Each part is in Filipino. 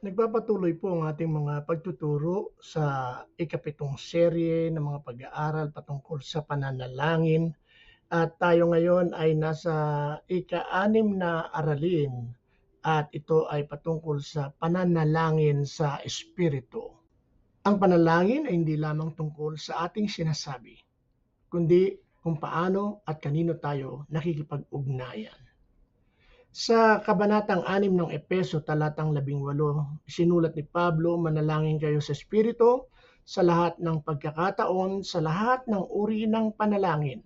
Nagpapatuloy po ang ating mga pagtuturo sa ikapitong serye ng mga pag-aaral patungkol sa pananalangin at tayo ngayon ay nasa ika-anim na aralin at ito ay patungkol sa pananalangin sa Espiritu. Ang panalangin ay hindi lamang tungkol sa ating sinasabi, kundi kung paano at kanino tayo nakikipag-ugnayan. Sa kabanatang 6 ng Epeso talatang 18, sinulat ni Pablo, manalangin kayo sa Espiritu sa lahat ng pagkakataon, sa lahat ng uri ng panalangin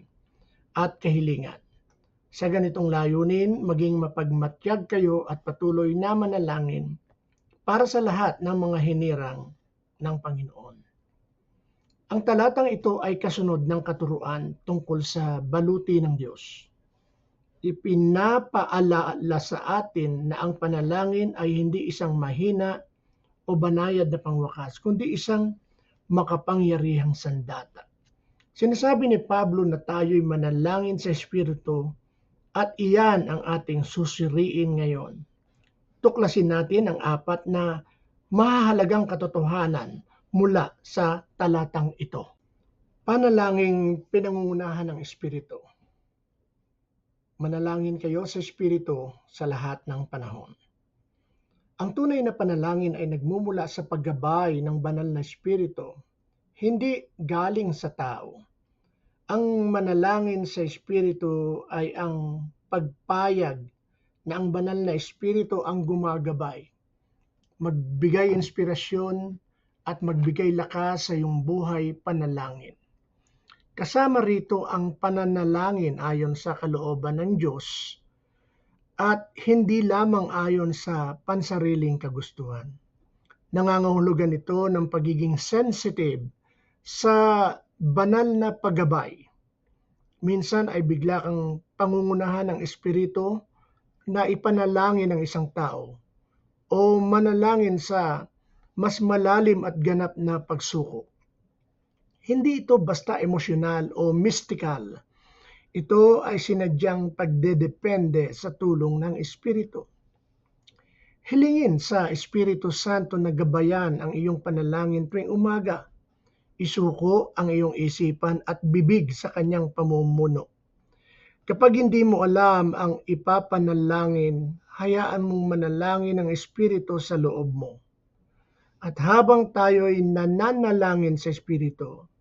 at kahilingan. Sa ganitong layunin, maging mapagmatyag kayo at patuloy na manalangin para sa lahat ng mga hinirang ng Panginoon. Ang talatang ito ay kasunod ng katuruan tungkol sa baluti ng Diyos ipinapaalala sa atin na ang panalangin ay hindi isang mahina o banayad na pangwakas, kundi isang makapangyarihang sandata. Sinasabi ni Pablo na tayo'y manalangin sa Espiritu at iyan ang ating susiriin ngayon. Tuklasin natin ang apat na mahalagang katotohanan mula sa talatang ito. Panalangin pinangungunahan ng Espiritu manalangin kayo sa Espiritu sa lahat ng panahon. Ang tunay na panalangin ay nagmumula sa paggabay ng banal na Espiritu, hindi galing sa tao. Ang manalangin sa Espiritu ay ang pagpayag na ang banal na Espiritu ang gumagabay, magbigay inspirasyon at magbigay lakas sa iyong buhay panalangin. Kasama rito ang pananalangin ayon sa kalooban ng Diyos at hindi lamang ayon sa pansariling kagustuhan. Nangangahulugan ito ng pagiging sensitive sa banal na paggabay. Minsan ay bigla kang pangungunahan ng Espiritu na ipanalangin ng isang tao o manalangin sa mas malalim at ganap na pagsuko. Hindi ito basta emosyonal o mystical. Ito ay sinadyang pagdedepende sa tulong ng Espiritu. Hilingin sa Espiritu Santo na gabayan ang iyong panalangin tuwing umaga. Isuko ang iyong isipan at bibig sa kanyang pamumuno. Kapag hindi mo alam ang ipapanalangin, hayaan mong manalangin ang Espiritu sa loob mo. At habang tayo'y nananalangin sa Espiritu,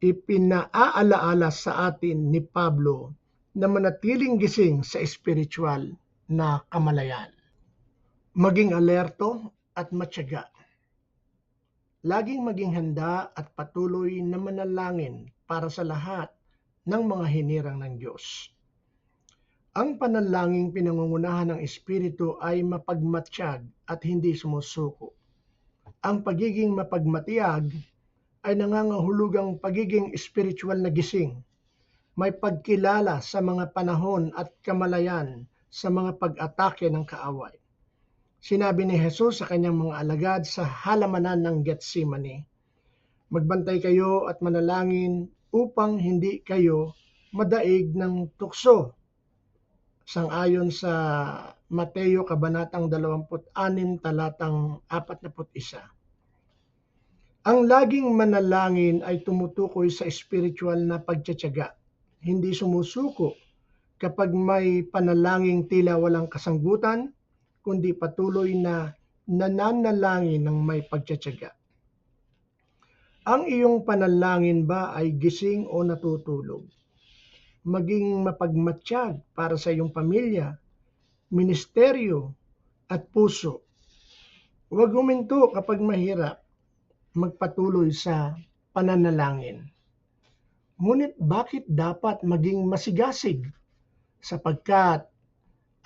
ipinaaalaala sa atin ni Pablo na manatiling gising sa espiritual na kamalayan. Maging alerto at matyaga. Laging maging handa at patuloy na manalangin para sa lahat ng mga hinirang ng Diyos. Ang panalangin pinangungunahan ng Espiritu ay mapagmatsyag at hindi sumusuko. Ang pagiging mapagmatiyag ay nangangahulugang pagiging spiritual na gising, may pagkilala sa mga panahon at kamalayan sa mga pag-atake ng kaaway. Sinabi ni Jesus sa kanyang mga alagad sa halamanan ng Getsemani, Magbantay kayo at manalangin upang hindi kayo madaig ng tukso. Sangayon sa Mateo Kabanatang 26 talatang 41. Ang laging manalangin ay tumutukoy sa spiritual na pagtsatsaga, hindi sumusuko kapag may panalangin tila walang kasanggutan, kundi patuloy na nananalangin ng may pagtsatsaga. Ang iyong panalangin ba ay gising o natutulog? Maging mapagmatsyag para sa iyong pamilya, ministeryo, at puso. Huwag huminto kapag mahirap magpatuloy sa pananalangin. Ngunit bakit dapat maging masigasig? Sapagkat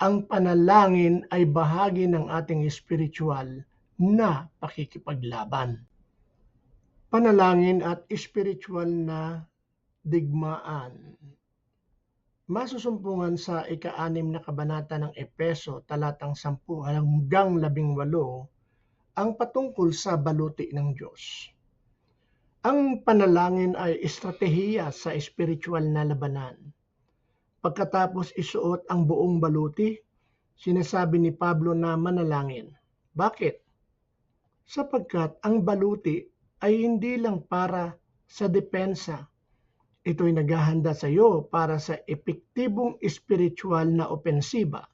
ang panalangin ay bahagi ng ating spiritual na pakikipaglaban. Panalangin at spiritual na digmaan. Masusumpungan sa ika-anim na kabanata ng Epeso talatang 10 hanggang 18 ang patungkol sa baluti ng Diyos. Ang panalangin ay estratehiya sa espiritual na labanan. Pagkatapos isuot ang buong baluti, sinasabi ni Pablo na manalangin. Bakit? sapagkat ang baluti ay hindi lang para sa depensa. Ito'y naghahanda sa iyo para sa epektibong espiritual na opensiba.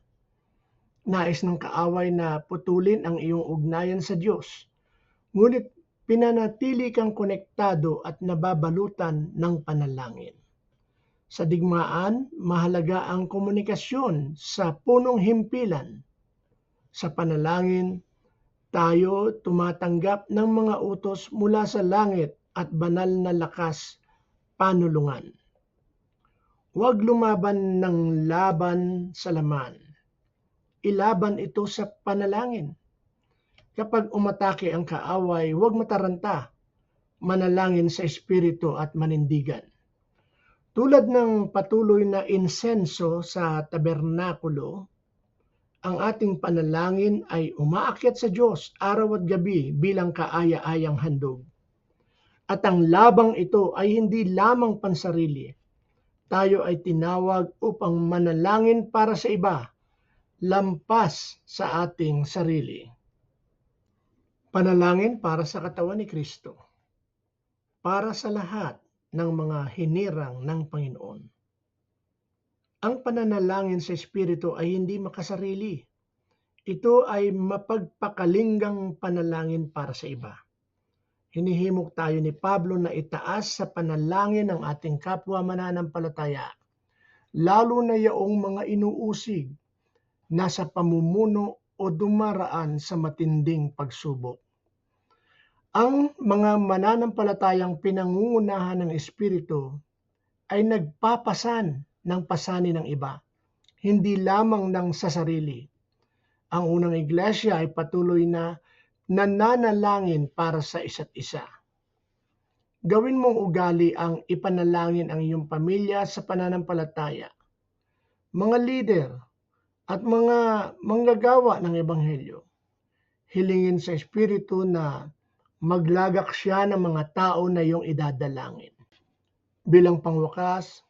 Nais ng kaaway na putulin ang iyong ugnayan sa Diyos, ngunit pinanatili kang konektado at nababalutan ng panalangin. Sa digmaan, mahalaga ang komunikasyon sa punong himpilan. Sa panalangin, tayo tumatanggap ng mga utos mula sa langit at banal na lakas panulungan. Huwag lumaban ng laban sa laman. Ilaban ito sa panalangin. Kapag umatake ang kaaway, huwag mataranta. Manalangin sa espiritu at manindigan. Tulad ng patuloy na insenso sa tabernakulo, ang ating panalangin ay umaakyat sa Diyos araw at gabi bilang kaaya-ayang handog. At ang labang ito ay hindi lamang pansarili. Tayo ay tinawag upang manalangin para sa iba, lampas sa ating sarili. Panalangin para sa katawan ni Kristo. Para sa lahat ng mga hinirang ng Panginoon. Ang pananalangin sa Espiritu ay hindi makasarili. Ito ay mapagpakalinggang panalangin para sa iba. Hinihimok tayo ni Pablo na itaas sa panalangin ng ating kapwa mananampalataya, lalo na yaong mga inuusig, nasa pamumuno o dumaraan sa matinding pagsubok. Ang mga mananampalatayang pinangungunahan ng Espiritu ay nagpapasan ng pasanin ng iba, hindi lamang ng sa sarili. Ang unang iglesia ay patuloy na nananalangin para sa isa't isa. Gawin mong ugali ang ipanalangin ang iyong pamilya sa pananampalataya. Mga leader at mga manggagawa ng Ebanghelyo, hilingin sa Espiritu na maglagak siya ng mga tao na iyong idadalangin. Bilang pangwakas,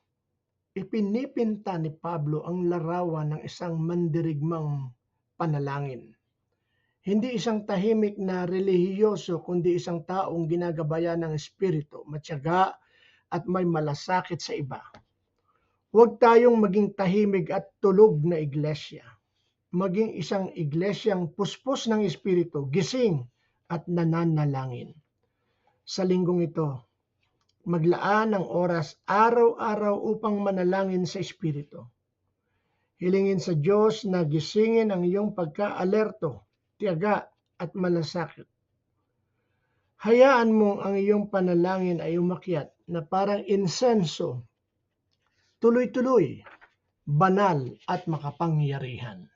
ipinipinta ni Pablo ang larawan ng isang mandirigmang panalangin. Hindi isang tahimik na relihiyoso kundi isang taong ginagabayan ng Espiritu, matyaga at may malasakit sa iba. Huwag tayong maging tahimik at tulog na iglesia. Maging isang iglesyang puspos ng Espiritu, gising at nananalangin. Sa linggong ito, maglaan ng oras araw-araw upang manalangin sa Espiritu. Hilingin sa Diyos na gisingin ang iyong pagka-alerto, tiyaga at malasakit. Hayaan mong ang iyong panalangin ay umakyat na parang insenso, tuloy-tuloy, banal at makapangyarihan.